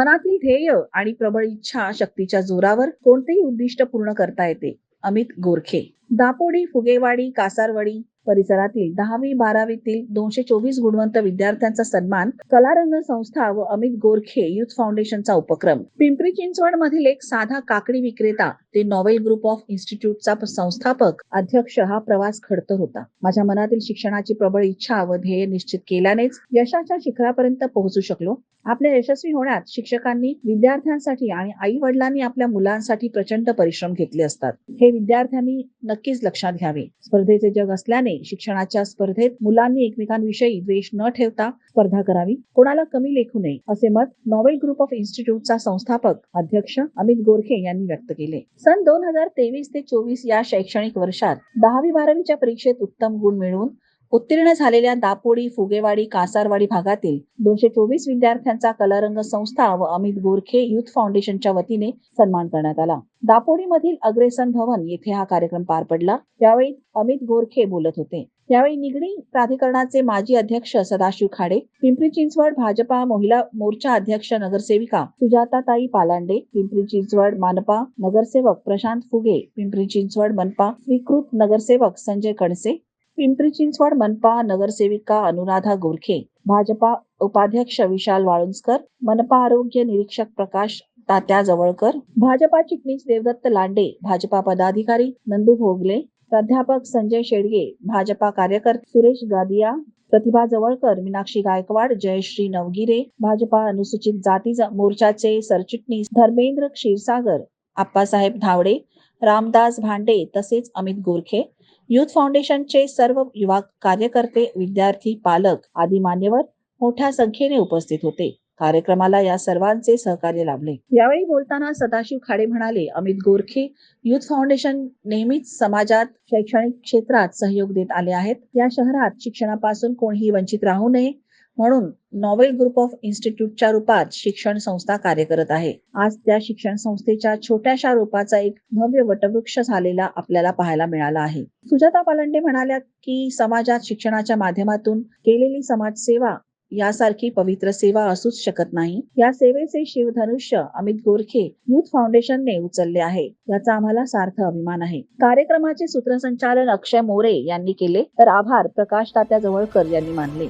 मनातील ध्येय आणि प्रबळ इच्छा शक्तीच्या जोरावर कोणतेही उद्दिष्ट पूर्ण करता येते? अमित गोरखे. दापोडी फुगेवाडी कासारवाडी परिसरातील दहावी बारावीतील दोनशे चोवीस गुणवंत विद्यार्थ्यांचा सन्मान कलारंग संस्था व अमित गोरखे युथ फाउंडेशनचा उपक्रम. पिंपरी चिंचवड मधील एक साधा काकडी विक्रेता ते नॉवेल ग्रुप ऑफ इन्स्टिट्यूटचा संस्थापक अध्यक्ष हा प्रवास खडतर होता. माझ्या मनातील शिक्षणाची प्रबळ इच्छा व ध्येय निश्चित केल्यानेच यशाच्या शिखरापर्यंत पोहोचू शकलो. आपल्या यशस्वी होण्यात शिक्षकांनी विद्यार्थ्यांसाठी आणि आई वडिलांनी आपल्या मुलांसाठी प्रचंड परिश्रम घेतले असतात. हे विद्यार्थ्यांनी नक्कीच लक्षात घ्यावे. स्पर्धेचे जग असल्याने शिक्षणाच्या स्पर्धेत मुलांनी एकमेकांविषयी द्वेष न ठेवता स्पर्धा करावी. कोणाला कमी लेखू नये असे मत नॉवेल ग्रुप ऑफ इन्स्टिट्यूटचा संस्थापक अध्यक्ष अमित गोरखे यांनी व्यक्त केले. सन दोन हजार तेवीस ते चोवीस या शैक्षणिक वर्षात दहावी बारावीच्या परीक्षेत उत्तम गुण मिळवून उत्तीर्ण झालेल्या दापोडी फुगेवाडी कासारवाडी भागातील दोनशे चोवीस विद्यार्थ्यांचा कलारंग संस्था व अमित गोरखे युथ फाउंडेशनच्या वतीने सन्मान करण्यात आला. दापोडीमधील अग्रेसन भवन येथे हा कार्यक्रम पार पडला. त्यावेळी अमित गोरखे बोलत होते. यावेळी निगडी प्राधिकरणाचे माजी अध्यक्ष सदाशिव खाडे पिंपरी चिंचवड भाजपा महिला मोर्चा अध्यक्ष नगरसेविका सुजाताताई पालांडे पिंपरी चिंचवड मानपा नगरसेवक प्रशांत फुगे पिंपरी चिंचवड मनपा स्वीकृत नगरसेवक संजय कणसे पिंपरी चिंचवड मनपा नगरसेविका अनुराधा गोरखे भाजपा उपाध्यक्ष विशाल वाळुंजकर मनपा आरोग्य निरीक्षक प्रकाश तात्या जवळकर भाजपा चिटणीस देवदत्त लांडे भाजपा पदाधिकारी नंदू भोगले प्राध्यापक संजय शेडगे भाजपा कार्यकर्ते सुरेश गादिया प्रतिभा जवळकर मीनाक्षी गायकवाड जयश्री नवगिरे भाजपा अनुसूचित जाती मोर्चाचे सरचिटणीस धर्मेंद्र क्षीरसागर आप्पासाहेब धावडे रामदास भांडे तसेच अमित गोरखे युथ फाउंडेशनचे सर्व युवा कार्यकर्ते विद्यार्थी पालक आदी मान्यवर मोठ्या संख्येने उपस्थित होते. कार्यक्रमाला या सर्वांचे सहकार्य लाभले. यावेळी बोलताना सदाशिव खाडे म्हणाले अमित गोरखे युथ फाउंडेशन नेहमीच समाजात शैक्षणिक क्षेत्रात सहयोग देत आले आहेत. या शहरात शिक्षणापासून कोणीही वंचित राहू नये. म्हणून नॉवेल ग्रुप ऑफ इन्स्टिट्यूटच्या रूपात शिक्षण संस्था कार्य करत आहे. आज त्या शिक्षण संस्थेच्या छोट्याशा रूपाचा एक भव्य वटवृक्ष झालेला आपल्याला पाहायला मिळाला आहे. सुजाता पालंडे म्हणाल्या की समाजात शिक्षणाच्या माध्यमातून केलेली समाजसेवा यासारखी पवित्र सेवा असूच शकत नाही. या सेवेचे शिवधनुष्य अमित गोरखे युथ फाउंडेशनने उचलले आहे. याचा आम्हाला सार्थ अभिमान आहे. कार्यक्रमाचे सूत्रसंचालन अक्षय मोरे यांनी केले तर आभार प्रकाश तात्या जवळकर यांनी मानले.